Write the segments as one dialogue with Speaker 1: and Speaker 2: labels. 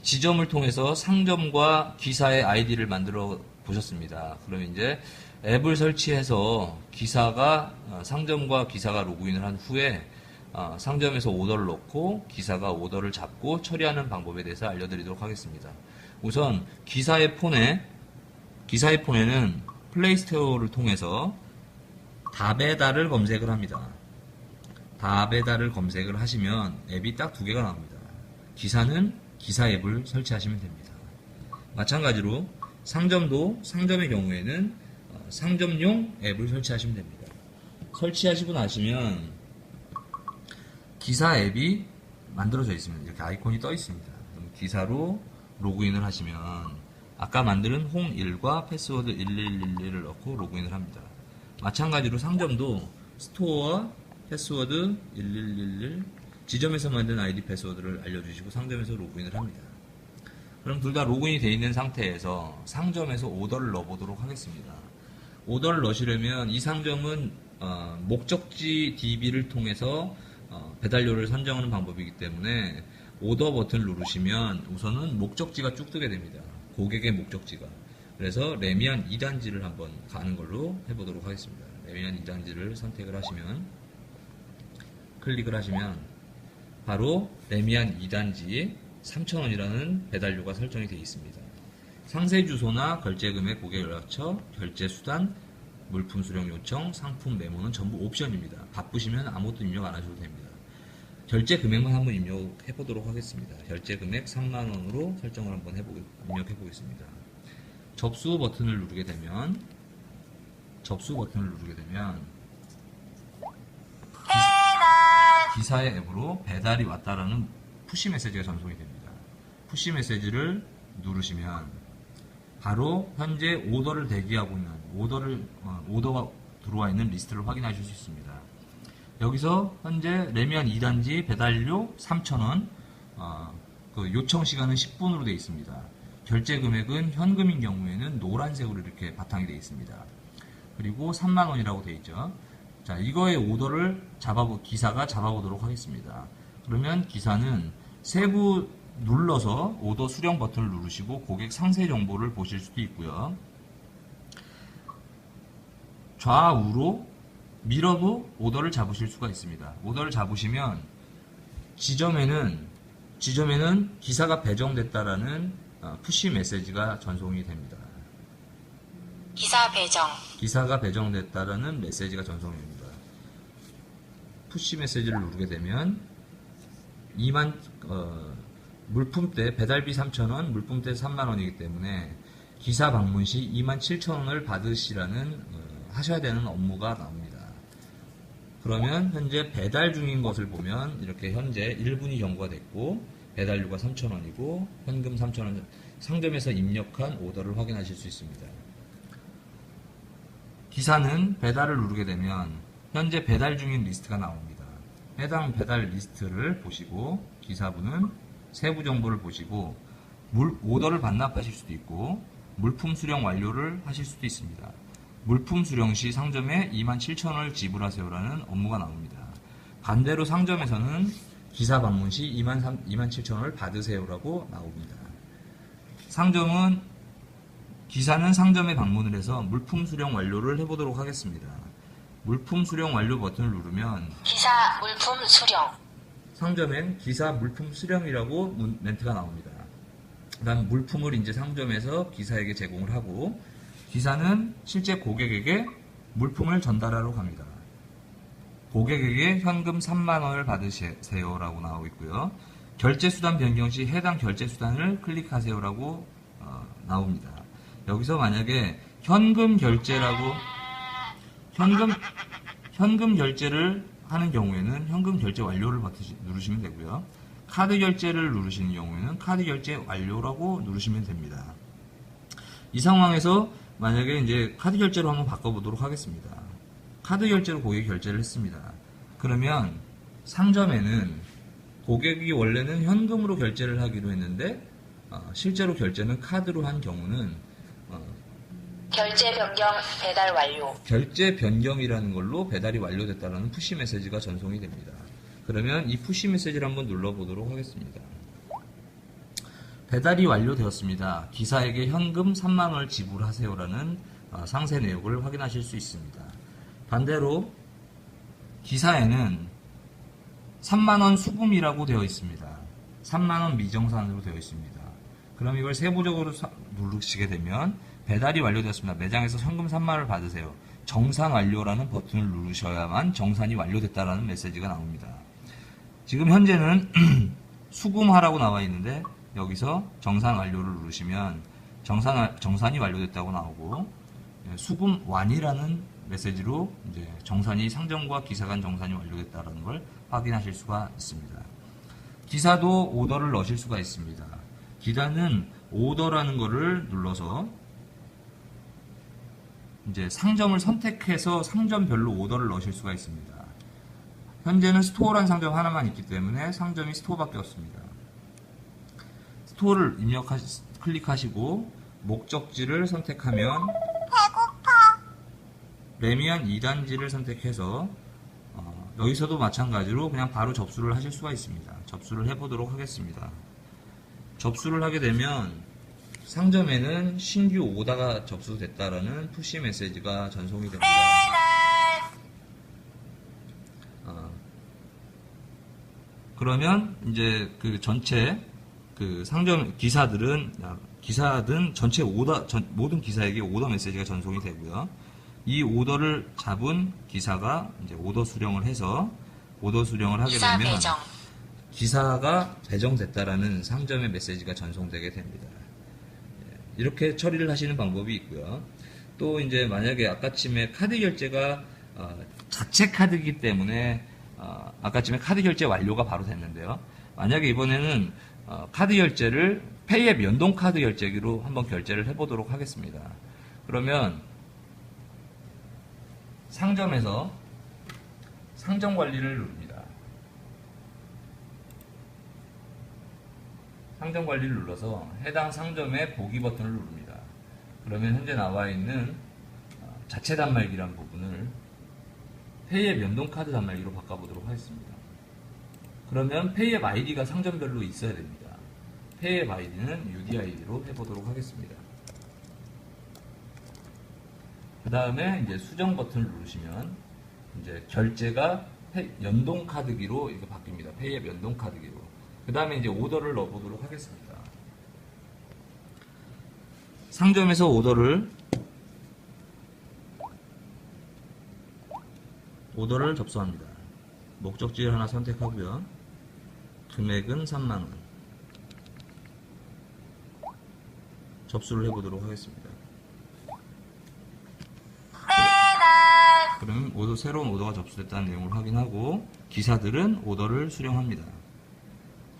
Speaker 1: 지점을 통해서 상점과 기사의 아이디를 만들어 보셨습니다. 그러면 이제 앱을 설치해서 기사가 어, 상점과 기사가 로그인을 한 후에 어, 상점에서 오더를 넣고 기사가 오더를 잡고 처리하는 방법에 대해서 알려드리도록 하겠습니다. 우선 기사의 폰에 기사의 폰에는 플레이스토어를 통해서 다배달을 검색을 합니다. 다배달을 검색을 하시면 앱이 딱 두 개가 나옵니다. 기사는 기사 앱을 설치하시면 됩니다. 마찬가지로 상점도 상점의 경우에는 어, 상점용 앱을 설치하시면 됩니다. 설치하시고 나시면 기사 앱이 만들어져 있습니다. 이렇게 아이콘이 떠 있습니다. 기사로 로그인을 하시면 아까 만드는 홍1과 패스워드 1111을 넣고 로그인을 합니다. 마찬가지로 상점도 스토어와 패스워드 1111 지점에서 만든 아이디 패스워드를 알려주시고 상점에서 로그인을 합니다. 그럼 둘 다 로그인이 되어 있는 상태에서 상점에서 오더를 넣어보도록 하겠습니다. 오더를 넣으시려면 이 상점은 어, 목적지 DB를 통해서 어, 배달료를 선정하는 방법이기 때문에 오더 버튼을 누르시면 우선은 목적지가 쭉 뜨게 됩니다. 고객의 목적지가. 그래서 레미안 2단지를 한번 가는 걸로 해보도록 하겠습니다. 레미안 2단지를 선택을 하시면 클릭을 하시면 바로 레미안 2단지 3,000원이라는 배달료가 설정이 되어 있습니다. 상세 주소나 결제 금액, 고객 연락처, 결제 수단, 물품 수령 요청, 상품 메모는 전부 옵션입니다. 바쁘시면 아무것도 입력 안 하셔도 됩니다. 결제 금액만 한번 입력해 보도록 하겠습니다. 결제 금액 3만 원으로 설정을 한번 입력해 보겠습니다. 접수 버튼을 누르게 되면 접수 버튼을 누르게 되면 기사의 앱으로 배달이 왔다라는 푸시 메시지가 전송이 됩니다. 푸시 메시지를 누르시면 바로 현재 오더를 대기하고 있는 오더를 어, 오더가 들어와 있는 리스트를 확인하실 수 있습니다. 여기서 현재 레미안 2단지 배달료 3,000원 어, 그 요청 시간은 10분으로 되어 있습니다. 결제 금액은 현금인 경우에는 노란색으로 이렇게 바탕이 되어 있습니다. 그리고 3만 원이라고 되어 있죠. 자, 이거의 오더를 잡아보, 기사가 잡아보도록 하겠습니다. 그러면 기사는 세부 눌러서 오더 수령 버튼을 누르시고 고객 상세 정보를 보실 수도 있고요. 좌우로 밀어도 오더를 잡으실 수가 있습니다. 오더를 잡으시면 지점에는 지점에는 기사가 배정됐다라는 어, 푸시 메시지가 전송이 됩니다.
Speaker 2: 기사 배정,
Speaker 1: 기사가 배정됐다라는 메시지가 전송됩니다. 푸시 메시지를 누르게 되면 2만 어, 물품대 배달비 3,000원, 물품대 3만 원이기 때문에 기사 방문 시 2만 7천 원을 받으시라는 어, 하셔야 되는 업무가 나옵니다. 그러면 현재 배달 중인 것을 보면 이렇게 현재 1분이 경고가 됐고 배달료가 3,000원이고 현금 3,000원 상점에서 입력한 오더를 확인하실 수 있습니다. 기사는 배달을 누르게 되면 현재 배달 중인 리스트가 나옵니다. 해당 배달 리스트를 보시고 기사분은 세부 정보를 보시고 물, 오더를 반납하실 수도 있고 물품 수령 완료를 하실 수도 있습니다. 물품 수령 시 상점에 27,000원을 지불하세요라는 업무가 나옵니다. 반대로 상점에서는 기사 방문 시 27,000원을 받으세요라고 나옵니다. 상점은 기사는 상점에 방문을 해서 물품 수령 완료를 해보도록 하겠습니다. 물품 수령 완료 버튼을 누르면
Speaker 2: 기사 물품 수령,
Speaker 1: 상점엔 기사 물품 수령이라고 문- 멘트가 나옵니다. 그다음 물품을 이제 상점에서 기사에게 제공을 하고 기사는 실제 고객에게 물품을 전달하러 갑니다. 고객에게 현금 3만 원을 받으세요라고 나오고 있고요. 결제 수단 변경 시 해당 결제 수단을 클릭하세요라고 어, 나옵니다. 여기서 만약에 현금 결제라고 현금 현금 결제를 하는 경우에는 현금 결제 완료를 버티시- 누르시면 되고요. 카드 결제를 누르시는 경우에는 카드 결제 완료라고 누르시면 됩니다. 이 상황에서 만약에 이제 카드 결제로 한번 바꿔보도록 하겠습니다. 카드 결제로 고객 결제를 했습니다. 그러면 상점에는 고객이 원래는 현금으로 결제를 하기로 했는데 어, 실제로 결제는 카드로 한 경우는 어,
Speaker 2: 결제 변경 배달 완료,
Speaker 1: 결제 변경이라는 걸로 배달이 완료됐다는 푸시 메시지가 전송이 됩니다. 그러면 이 푸시 메시지를 한번 눌러보도록 하겠습니다. 배달이 완료되었습니다. 기사에게 현금 3만 원을 지불하세요라는 어, 상세 내역을 확인하실 수 있습니다. 반대로 기사에는 3만원 수금이라고 되어 있습니다. 3만원 미정산으로 되어 있습니다. 그럼 이걸 세부적으로 사- 누르시게 되면 배달이 완료되었습니다. 매장에서 현금 3만원을 받으세요. 정산 완료라는 버튼을 누르셔야만 정산이 완료됐다라는 메시지가 나옵니다. 지금 현재는 수금하라고 나와 있는데 여기서 정산 완료를 누르시면 정산, 정산이 완료됐다고 나오고 예, 수금 완이라는 메시지로 이제 정산이 상점과 기사 간 정산이 완료됐다는 걸 확인하실 수가 있습니다. 기사도 오더를 넣으실 수가 있습니다. 기사는 오더라는 거를 눌러서 이제 상점을 선택해서 상점별로 오더를 넣으실 수가 있습니다. 현재는 스토어란 상점 하나만 있기 때문에 상점이 스토어밖에 없습니다. 스토어를 입력하시, 클릭하시고 목적지를 선택하면 레미안 2단지를 선택해서 어, 여기서도 마찬가지로 그냥 바로 접수를 하실 수가 있습니다. 접수를 해보도록 하겠습니다. 접수를 하게 되면 상점에는 신규 오다가 접수됐다라는 푸시 메시지가 전송이 됩니다. 어, 그러면 이제 그 전체 그 상점 기사들은 아, 기사든 전체 오더 전- 모든 기사에게 오더 메시지가 전송이 되고요. 이 오더를 잡은 기사가 이제 오더 수령을 해서 오더 수령을 하게
Speaker 2: 기사
Speaker 1: 되면
Speaker 2: 배정.
Speaker 1: 기사가 배정됐다라는 상점의 메시지가 전송되게 됩니다. 예, 이렇게 처리를 하시는 방법이 있고요. 또 이제 만약에 아까쯤에 카드 결제가 어, 자체 카드이기 때문에 어, 아까쯤에 카드 결제 완료가 바로 됐는데요. 만약에 이번에는 어, 카드 결제를 페이앱 연동 카드 결제기로 한번 결제를 해보도록 하겠습니다. 그러면 상점에서 상점 관리를 누릅니다. 상점 관리를 눌러서 해당 상점의 보기 버튼을 누릅니다. 그러면 현재 나와 있는 어, 자체 단말기란 부분을 페이앱 연동 카드 단말기로 바꿔보도록 하겠습니다. 그러면 페이앱 아이디가 상점별로 있어야 됩니다. 페이앱 아이디는 UDID로 해보도록 하겠습니다. 그 다음에 이제 수정 버튼을 누르시면 이제 결제가 페- 연동 카드기로 이렇게 바뀝니다. 페이앱 연동 카드기로. 그 다음에 이제 오더를 넣어보도록 하겠습니다. 상점에서 오더를 오더를 접수합니다. 목적지를 하나 선택하고요. 금액은 3만원. 접수를 해보도록 하겠습니다. 그러면 오더, 새로운 오더가 접수됐다는 내용을 확인하고 기사들은 오더를 수령합니다.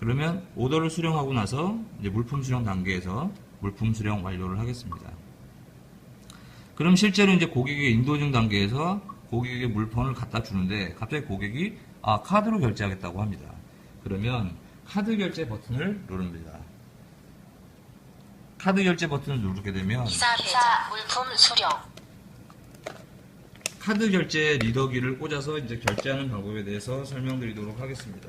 Speaker 1: 그러면 오더를 수령하고 나서 이제 물품 수령 단계에서 물품 수령 완료를 하겠습니다. 그럼 실제로 이제 고객의 인도 중 단계에서 고객에게 물품을 갖다 주는데 갑자기 고객이 아 카드로 결제하겠다고 합니다. 그러면 카드 결제 버튼을 누릅니다. 카드 결제 버튼을 누르게 되면
Speaker 2: 기사 배정. 물품 수령.
Speaker 1: 카드 결제 리더기를 꽂아서 이제 결제하는 방법에 대해서 설명드리도록 하겠습니다.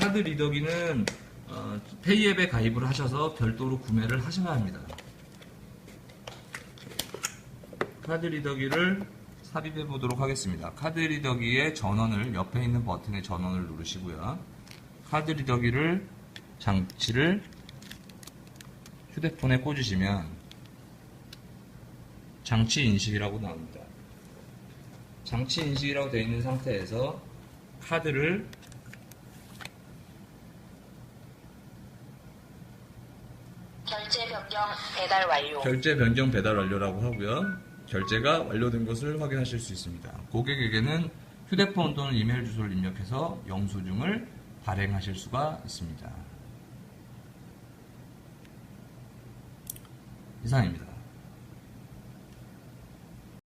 Speaker 1: 카드 리더기는 어, 페이앱에 가입을 하셔서 별도로 구매를 하셔야 합니다. 카드 리더기를 삽입해 보도록 하겠습니다. 카드 리더기의 전원을 옆에 있는 버튼의 전원을 누르시고요. 카드 리더기를 장치를 휴대폰에 꽂으시면 장치 인식이라고 나옵니다. 장치 인식이라고 되어 있는 상태에서 카드를
Speaker 2: 결제 변경 배달 완료.
Speaker 1: 결제 변경 배달 완료라고 하고요. 결제가 완료된 것을 확인하실 수 있습니다. 고객에게는 휴대폰 또는 이메일 주소를 입력해서 영수증을 발행하실 수가 있습니다. 이상입니다.